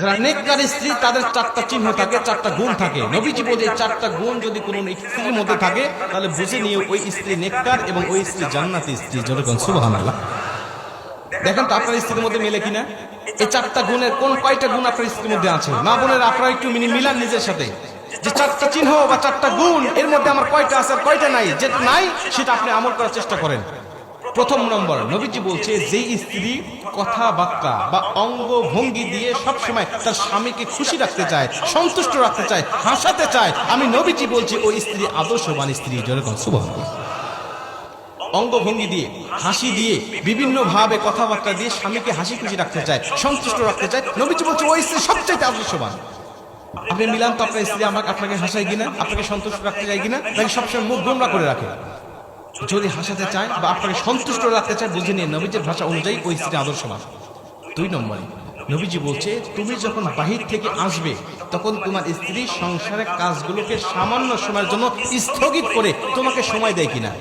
যারা নেককার স্ত্রী, তাদের চারটা চিহ্ন থাকে, চারটা গুণ থাকে। নবীজি বলে চারটা গুণ যদি কোনো স্ত্রীর মধ্যে থাকে, তাহলে বুঝে নিয়ে ওই স্ত্রী নেককার এবং ওই স্ত্রী জান্নাতি স্ত্রী। যেরকম সুবহানাল্লাহ। দেখেন তো আপনার স্ত্রীর মধ্যে মেলে কিনা? এই চারটা গুণের কোন কয়টা গুণ আপনার স্ত্রীর মধ্যে আছে? মা বোনের আপনারা একটু মিনি মিলান নিজের সাথে। যে চারটা চিহ্ন বা চারটা গুণ, এর মধ্যে আমার কয়টা আছে আর কয়টা নাই? যেটা নাই, সেটা আপনি আমল করার চেষ্টা করেন। প্রথম নম্বর, নবীজি বলছে, যেই স্ত্রী কথাবার্তা বা অঙ্গ ভঙ্গি দিয়ে সব সময় তার স্বামীকে খুশি রাখতে চায়, সন্তুষ্ট রাখতে চায়, হাসাতে চায়, আমি নবীজি বলছি, ওই স্ত্রী আদর্শবান স্ত্রী যেরকম সুবহানাল্লাহ অঙ্গভঙ্গি দিয়ে, হাসি দিয়ে বিভিন্ন ভাবে কথাবার্তা দিয়ে স্বামীকে হাসি খুশি রাখতে চায়, সন্তুষ্ট রাখতে চায়, নবীজি বলছে, ওই স্ত্রী সবচাইতে আদর্শবান। আপনি মিলান তো আপনার স্ত্রী আমাকে আপনাকে হাসায় কিনা, আপনাকে সন্তুষ্ট রাখতে চায় কিনা, নাকি সবসময় মুখ গোমরা করে রাখে? যদি হাসাতে চায় বা আপনাকে সন্তুষ্ট রাখতে চায়, বুঝে নিয়ে নবীজির ভাষা অনুযায়ী ওই স্ত্রী আদর্শ আদর্শবান দুই নম্বরে, নবীজি বলছে, তুমি যখন বাহির থেকে আসবে, তখন তোমার স্ত্রী সংসারের কাজগুলোকে সামান্য সময়ের জন্য স্থগিত করে তোমাকে সময় দেয় কিনা?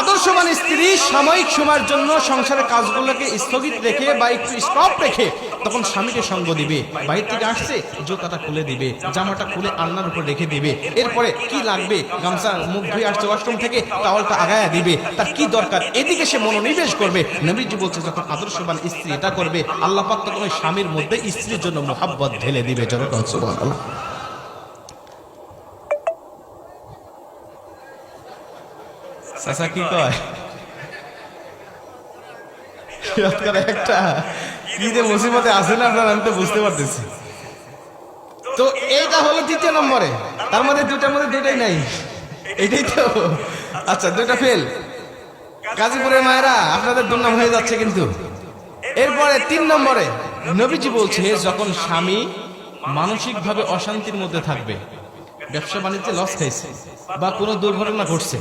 আদর্শবান স্ত্রী সাময়িক সময়ের জন্য সংসারের কাজগুলোকে স্থগিত রেখে বা একটু স্টপ রেখে তখন স্বামীকে সঙ্গ দিবে বাইরে থেকে আসছে জোতাটা খুলে দিবে জামাটা খুলে আলনার উপর রেখে দিবে। এরপরে কি লাগবে? গামছা মুখ ধুয়ে আসছে ওয়াশরুম থেকে টাওয়ালটা আগায়া দিবে। তার কি দরকার? এদিকে সে মনোনিবেশ করবে। নবীজি বলছে যখন আদর্শবান স্ত্রী এটা করবে আল্লাহ পাক তখন স্বামীর মধ্যে স্ত্রীর জন্য মোহাব্বত ঢেলে দিবে। জনগণ সুবহানাল্লাহ। চাচা কি কয়? একটা কি যে মুসিবতে আছে না আপনার, আমি তো বুঝতে পারতেছি। তো এইটা হলো দ্বিতীয় নম্বরে। তার মধ্যে দুটার মধ্যে দুটাই নাই। এটাই তো। আচ্ছা দুটা ফেল গাজীপুরের মায়েরা, আপনাদের দুর্নাম হয়ে যাচ্ছে কিন্তু। এরপরে তিন নম্বরে নবীজি বলছে, যখন স্বামী মানসিকভাবে অশান্তির মধ্যে থাকবে ব্যবসা বাণিজ্যে লস খাইছে বা কোনো দুর্ঘটনা ঘটছে।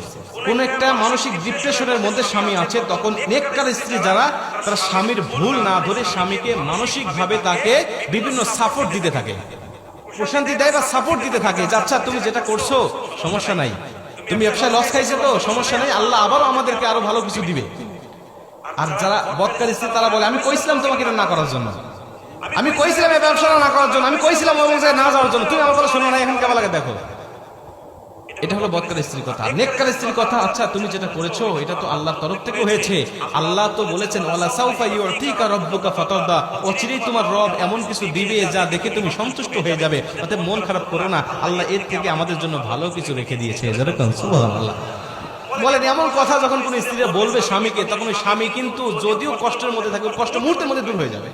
কোন একটা মানসিক ডিপ্রেশনের মধ্যে স্বামী আছে, তখন নেককার স্ত্রী যারা, তারা স্বামীর ভুল না ধরে স্বামীকে মানসিকভাবে তাকে বিভিন্ন সাপোর্ট দিতে থাকে। প্রশান্তি দেয় বা সাপোর্ট দিতে থাকে যে আচ্ছা তুমি যেটা করছ, সমস্যা নাই। তুমি ব্যবসায় লস খাইছো তো, সমস্যা নাই। আল্লাহ আবারও আমাদেরকে আরও ভালো কিছু দিবে। আর যারা বৎকার স্ত্রী, তারা বলে, আমি কইছিলাম তোমাকে এটা না করার জন্য। আমি কইছিলাম ব্যবসা না করার জন্য, আমি কইছিলাম ওই জায়গায় না যাওয়ার জন্য। তুমি আমার কথা শোনো না এখন কেমন লাগে দেখো? এটা হলো বৎকার স্ত্রীর কথা, নেককার স্ত্রীর কথা। আচ্ছা তুমি যেটা করেছ, এটা তো আল্লাহর তরফ থেকে হয়েছে। আল্লাহ তো বলেছেন, ওয়ালা সাউফা ইউতিকা রাব্বুকা ফাতারদা। অচিরেই তোমার রব এমন কিছু দিবে যা দেখে তুমি সন্তুষ্ট হয়ে যাবে। অতএব মন খারাপ করো না, আল্লাহ এর থেকে আমাদের জন্য ভালো কিছু রেখে দিয়েছে। যেরকম সুবহানাল্লাহ বলেন, এমন কথা যখন কোন স্ত্রীরা বলবে স্বামীকে, তখন ওই স্বামী কিন্তু যদিও কষ্টের মধ্যে থাকবে কষ্ট মুহূর্তের মধ্যে দূর হয়ে যাবে।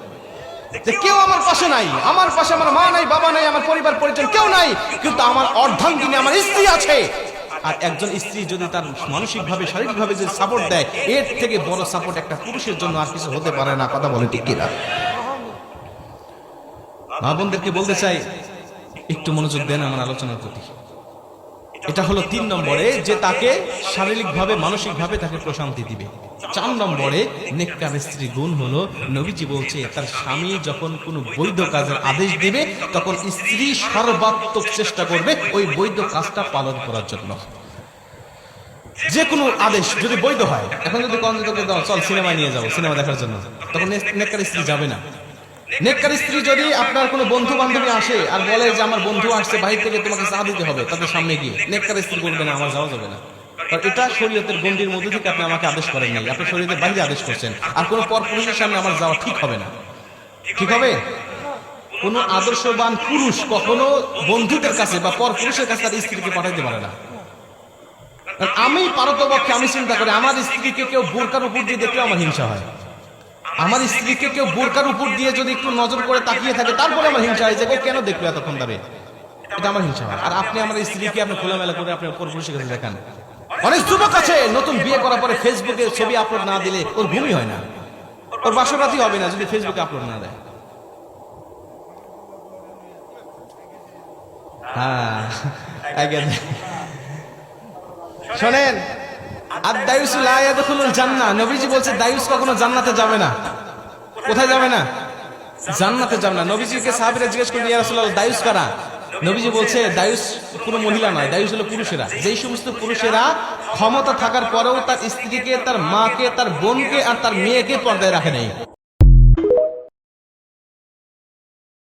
যে কেউ আমার পাশে নাই, আমার পাশে আমার মা নাই, বাবা নাই, আমার পরিবার, পরিজন কেউ নাই, কিন্তু আমার অর্ধাঙ্গিনী, আমার স্ত্রী আছে। আর একজন স্ত্রী যদি তার মানসিকভাবে, শারীরিকভাবে যদি সাপোর্ট দেয়, এর থেকে বড় সাপোর্ট একটা পুরুষের জন্য আর কিছু হতে পারে না, কথা বলে ঠিক কিনা? মা বোনদেরকে বলতে চাই, একটু মনোযোগ দেন আমার আলোচনার প্রতি। এটা হলো তিন নম্বরে যে তাকে শারীরিকভাবে, মানসিকভাবে তাকে প্রশান্তি দিবে। চার নম্বরে নেককার স্ত্রী গুণ হলো, নবীজি বলছে, তার স্বামী যখন কোনো বৈধ কাজের আদেশ দিবে, তখন স্ত্রী সর্বাত্মক চেষ্টা করবে ওই বৈধ কাজটা পালন করার জন্য। যে কোনো আদেশ যদি বৈধ হয়, এখন যদি দাও, চল সিনেমা নিয়ে যাব, সিনেমা দেখার জন্য, তখন নে- নেককার স্ত্রী যাবে না। নেককার স্ত্রী যদি আপনার কোনো বন্ধু বান্ধবী আসে আর বলে যে, আমার বন্ধু আসছে, বাহির থেকে তোমাকে চা দিতে হবে, তাদের সামনে গিয়ে, নেককার স্ত্রী বলবে, না, আমার যাওয়া যাবে না। এটা শরীয়তের গণ্ডির মধ্যে থেকে আপনি আমাকে আদেশ করেন নাই। আপনি শরীয়তের বাইরে আদেশ করছেন। আর কোনো পর পুরুষের সামনে আমার যাওয়া ঠিক হবে না। ঠিক হবে? কোন আদর্শবান পুরুষ কখনো বন্ধুদের কাছে বা পর পুরুষের কাছে তার স্ত্রীকে পাঠাইতে পারে না। আমি পারতপক্ষে আমি চিন্তা করি আমার স্ত্রীকে কেউ বোরকার উপর দিয়ে দেখলেও আমার হিংসা হয়। আমার স্ত্রীকে কেউ বোরকার উপর দিয়ে যদি একটু নজর করে তাকিয়ে থাকে তারপরে আমার হিংসা হয় যে কেন দেখল এতক্ষণ ধরে? এটা আমার হিংসা হয়। আর আপনি আমার স্ত্রীকে আপনি খোলামেলা করে আপনি পরপুরুষের কাছে দেখান। অনেক যুবক আছে, নতুন বিয়ে করার পরে ফেসবুকে ছবি আপলোড না দিলে ওর ঘুমই হয় না। ওর বাসরাতি হবে না যদি ফেসবুকে আপলোড না দেয়। হ্যাঁ শোনেন আর দায়ুস জান্নাহ। নবীজি বলছে, দায়ুস কখনো জান্নাতে যাবে না। কোথায় যাবে না? জান্নাতে যাবে না। নবীজিকে সাহাবীরা জিজ্ঞেস করলেন, ইয়া দায়ুস কারা? নবীজি বলছে, দায়ুস কোনো মহিলা নয়, দায়ুস হলো পুরুষেরা। যেই সমস্ত পুরুষেরা ক্ষমতা থাকার পরেও তার স্ত্রীকে, তার মাকে, তার বোনকে আর তার মেয়েকে পর্দায় রাখে নাই।